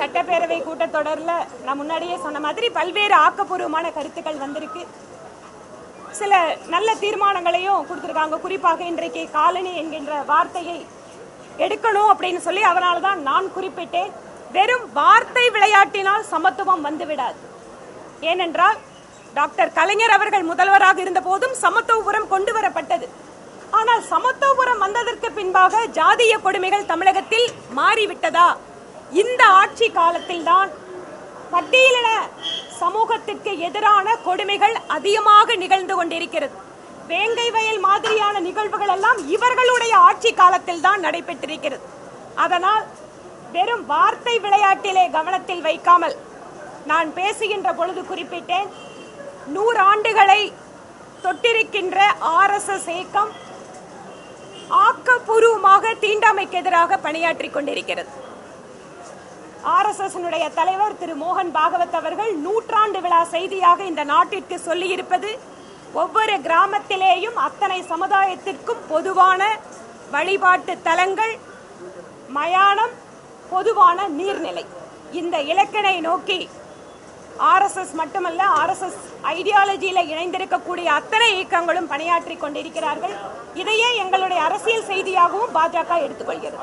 சட்டப்பேரவை கூட்டத்தொடரில் நான் முன்னாடியே சொன்ன மாதிரி பல்வேறு ஆக்கப்பூர்வமான கருத்துக்கள் வந்திருக்கு. சில நல்ல தீர்மானங்களையும் கொடுத்துருக்காங்க. குறிப்பாக இன்றைக்கு காலனி என்கின்ற வார்த்தையை எடுக்கணும் அப்படின்னு சொல்லி அதனால தான் நான் குறிப்பிட்டேன். வெறும் வார்த்தை விளையாட்டினால் சமத்துவம் வந்துவிடாது. ஏனென்றால் டாக்டர் கலைஞர் அவர்கள் முதல்வராக இருந்த போதும் சமத்துவபுரம் கொண்டு வரப்பட்டது. ஆனால் சமத்துவபுரம் வந்ததற்கு பின்பாக ஜாதிய கொடுமைகள் தமிழகத்தில் மாறிவிட்டதா? இந்த ஆட்சி காலத்தில் தான் பட்டியலின சமூகத்திற்கு எதிரான கொடுமைகள் அதிகமாக நிகழ்ந்து கொண்டிருக்கிறது. வேங்கை வயல் மாதிரியான நிகழ்வுகள் எல்லாம் இவர்களுடைய ஆட்சி காலத்தில் தான் நடைபெற்றிருக்கிறது. அதனால் வெறும் வார்த்தை விளையாட்டிலே கவனத்தில் வைக்காமல் நான் பேசுகின்ற பொழுது குறிப்பிட்டேன் நூறு ஆண்டுகளை தொட்டிருக்கின்ற ஆர்எஸ்எஸ் இயக்கம் ஆக்கப்பூர்வமாக தீண்டாமைக்கு எதிராக பணியாற்றி கொண்டிருக்கிறது. ஆர்எஸ்எஸ்னுடைய தலைவர் திரு மோகன் பாகவத் அவர்கள் நூற்றாண்டு விழா செய்தியாக இந்த நாட்டிற்கு சொல்லியிருப்பது ஒவ்வொரு கிராமத்திலேயும் அத்தனை சமுதாயத்திற்கும் பொதுவான வழிபாட்டு தலங்கள் மயானம் பொதுவான நீர்நிலை. இந்த இலக்கினை நோக்கி ஆர்எஸ்எஸ் மட்டுமல்ல ஆர்எஸ்எஸ் ஐடியாலஜியில் இணைந்திருக்கக்கூடிய அத்தனை இயக்கங்களும் பணியாற்றி கொண்டிருக்கிறார்கள். இதையே எங்களுடைய அரசியல் செய்தியாகவும் பாஜக எடுத்துக்கொள்கிறது.